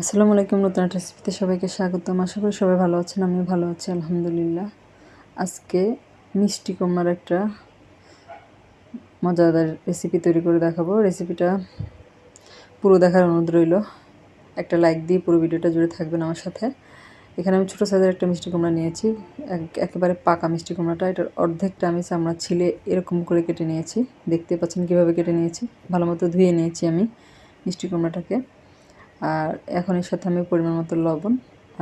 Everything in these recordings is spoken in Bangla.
আসসালামু আলাইকুম, নতুন একটা রেসিপিতে সবাইকে স্বাগতম। আশা করি সবাই ভালো আছেন, আমিও ভালো আছি, আলহামদুলিল্লাহ। আজকে মিষ্টি কুমড়ার একটা মজাদার রেসিপি তৈরি করে দেখাবো। রেসিপিটা পুরো দেখার অনুরোধ রইল। একটা লাইক দিয়ে পুরো ভিডিওটা জুড়ে থাকবেন আমার সাথে। এখানে আমি ছোটো সাইজের একটা মিষ্টি কুমড়া নিয়েছি। একেবারে পাকা মিষ্টি কুমড়াটা। এটার অর্ধেকটা আমি চামড়া ছিলে এরকম করে কেটে নিয়েছি। দেখতে পাচ্ছেন কীভাবে কেটে নিয়েছি। ভালো মতো ধুয়ে নিয়েছি আমি মিষ্টি কুমড়াটাকে। আর এখন এর সাথে আমি পরিমাণ মতো লবণ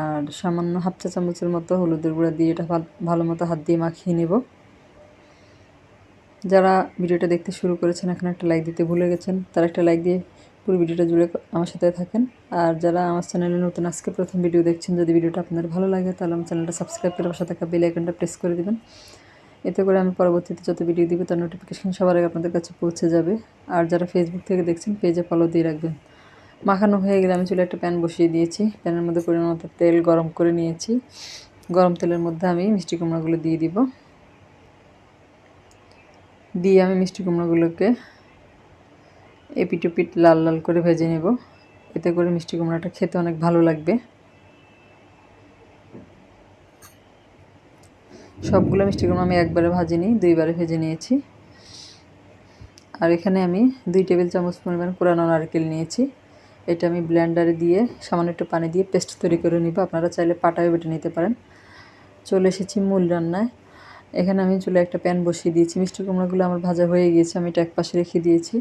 আর সামান্য হাফ চা চামচের মতো হলুদের গুঁড়া দিয়ে এটা ভালো মতো হাত দিয়ে মাখিয়ে নেব। যারা ভিডিওটা দেখতে শুরু করেছেন, এখন একটা লাইক দিতে ভুলে গেছেন, তারা একটা লাইক দিয়ে পুরো ভিডিওটা জুড়ে আমার সাথে থাকেন। আর যারা আমার চ্যানেলে নতুন, আজকে প্রথম ভিডিও দেখছেন, যদি ভিডিওটা আপনার ভালো লাগে, তাহলে আমার চ্যানেলটা সাবস্ক্রাইব করে পাশে থাকা বেল আইকনটা প্রেস করে দেবেন। এতে করে আমি পরবর্তীতে যত ভিডিও দিব, তার নোটিফিকেশান সবার আগে আপনাদের কাছে পৌঁছে যাবে। আর যারা ফেসবুক থেকে দেখছেন পেজে ফলো দিয়ে রাখবেন। মাখানো হয়ে গেলে আমি চুলে একটা প্যান বসিয়ে দিয়েছি। প্যানের মধ্যে পরিমাণ মতো তেল গরম করে নিয়েছি। গরম তেলের মধ্যে আমি মিষ্টি কুমড়াগুলো দিয়ে দিব। দিয়ে আমি মিষ্টি কুমড়াগুলোকে এপিটোপিট লাল লাল করে ভেজে নেব। এতে করে মিষ্টি কুমড়াটা খেতে অনেক ভালো লাগবে। সবগুলো মিষ্টি কুমড়া আমি একবারে ভাজিনি, দুইবারে ভেজে নিয়েছি। আর এখানে আমি দুই টেবিল চামচ পরিমাণ পুরানো নারকেল নিয়েছি। এটা আমি ব্লেন্ডারে দিয়ে, সামান্য একটু পানি দিয়ে পেস্ট তৈরি করে নিব। আপনারা চাইলে পাটায় বেটে নিতে পারেন। চলে এসেছি মূল রান্নায়। এখানে আমি চুলে একটা প্যান বসিয়ে দিয়েছি। মিষ্টি কুমড়াগুলো আমার ভাজা হয়ে গিয়েছে, আমি এটা এক পাশে রেখে দিয়েছি।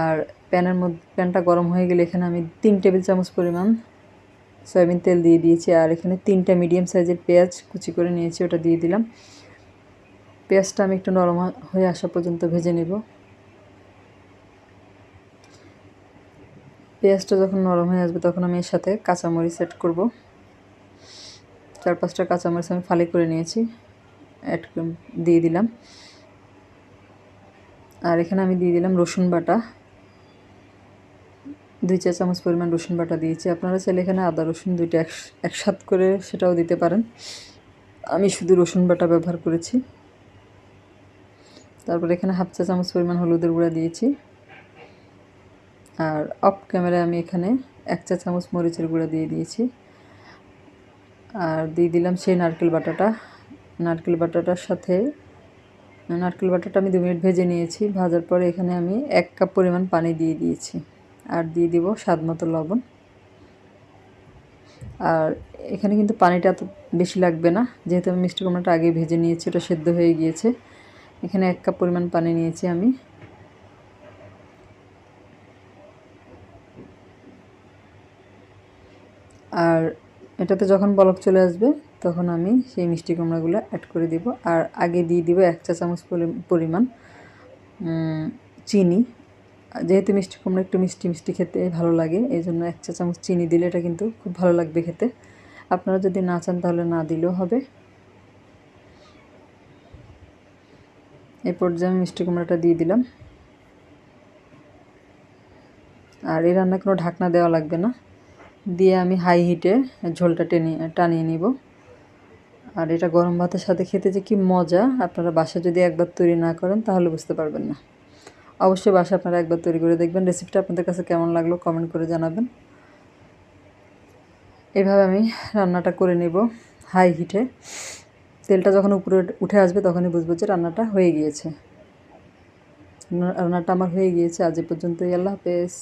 আর প্যানের মধ্যে, প্যানটা গরম হয়ে গেলে এখানে আমি তিন টেবিল চামচ পরিমাণ সয়াবিন তেল দিয়ে দিয়েছি। আর এখানে তিনটা মিডিয়াম সাইজের পেঁয়াজ কুচি করে নিয়েছি, ওটা দিয়ে দিলাম। পেঁয়াজটা আমি একটু নরম হয়ে আসা পর্যন্ত ভেজে নেব। পেঁয়াজটা যখন নরম হয়ে আসবে তখন আমি এর সাথে কাঁচামরিচ সেট করব। চার পাঁচটা কাঁচামরিচ আমি ফালি করে নিয়েছি অ্যাড দিয়ে দিলাম। আর এখানে আমি দিয়ে দিলাম রসুন বাটা। দুই চা চামচ পরিমাণ রসুন বাটা দিয়েছি। আপনারা চাইলে এখানে আদা, রসুন দুইটা এক একসাথ করে সেটাও দিতে পারেন। আমি শুধু রসুন বাটা ব্যবহার করেছি। তারপর এখানে হাফ চা চামচ পরিমাণ হলুদের গুঁড়া দিয়েছি। আর অফ ক্যামেরায় আমি এখানে এক চা চামচ মরিচের গুঁড়া দিয়ে দিয়েছি। আর দিয়ে দিলাম সেই নারকেল বাটাটা। নারকেল বাটাটার সাথে, নারকেল বাটাটা আমি দু মিনিট ভেজে নিয়েছি। ভাজার পরে এখানে আমি এক কাপ পরিমাণ পানি দিয়ে দিয়েছি। আর দিয়ে দিব স্বাদ মতো লবণ। আর এখানে কিন্তু পানিটা এত বেশি লাগবে না। যেহেতু আমি মিষ্টি কুমড়াটা আগে ভেজে নিয়েছি, ওটা সেদ্ধ হয়ে গিয়েছে। এখানে এক কাপ পরিমাণ পানি নিয়েছি আমি। আর এটাতে যখন বলক চলে আসবে, তখন আমি সেই মিষ্টি কুমড়াগুলো অ্যাড করে দিব। আর আগে দিয়ে দিব এক চা চামচ পরিমাণ চিনি। যেহেতু মিষ্টি কুমড়া একটু মিষ্টি মিষ্টি খেতে ভালো লাগে, এই জন্য এক চা চামচ চিনি দিলে এটা কিন্তু খুব ভালো লাগবে খেতে। আপনারা যদি না চান তাহলে না দিলেও হবে। এই পর্যায়ে আমি মিষ্টি কুমড়াটা দিয়ে দিলাম। আর এই রান্না কোনো ঢাকনা দেওয়া লাগবে না। দিয়ে আমি হাই হিটে ঝোলটা টেনে, টানিয়ে নিব। আর এটা গরম ভাতের সাথে খেতে যে কি মজা, আপনারা বাসা যদি একবার তৈরি না করেন তাহলে বুঝতে পারবেন না। অবশ্যই বাসা আপনারা একবার তৈরি করে দেখবেন। রেসিপিটা আপনাদের কাছে কেমন লাগল কমেন্ট করে জানাবেন। এভাবে আমি রান্নাটা করে নেব হাই হিটে তেলটা যখন উপরে উঠে আসবে তখনই বুঝব যে রান্নাটা হয়ে গিয়েছে। রান্নাটা আমার হয়ে গিয়েছে। আজ পর্যন্তই। আল্লাহ হাফেজ।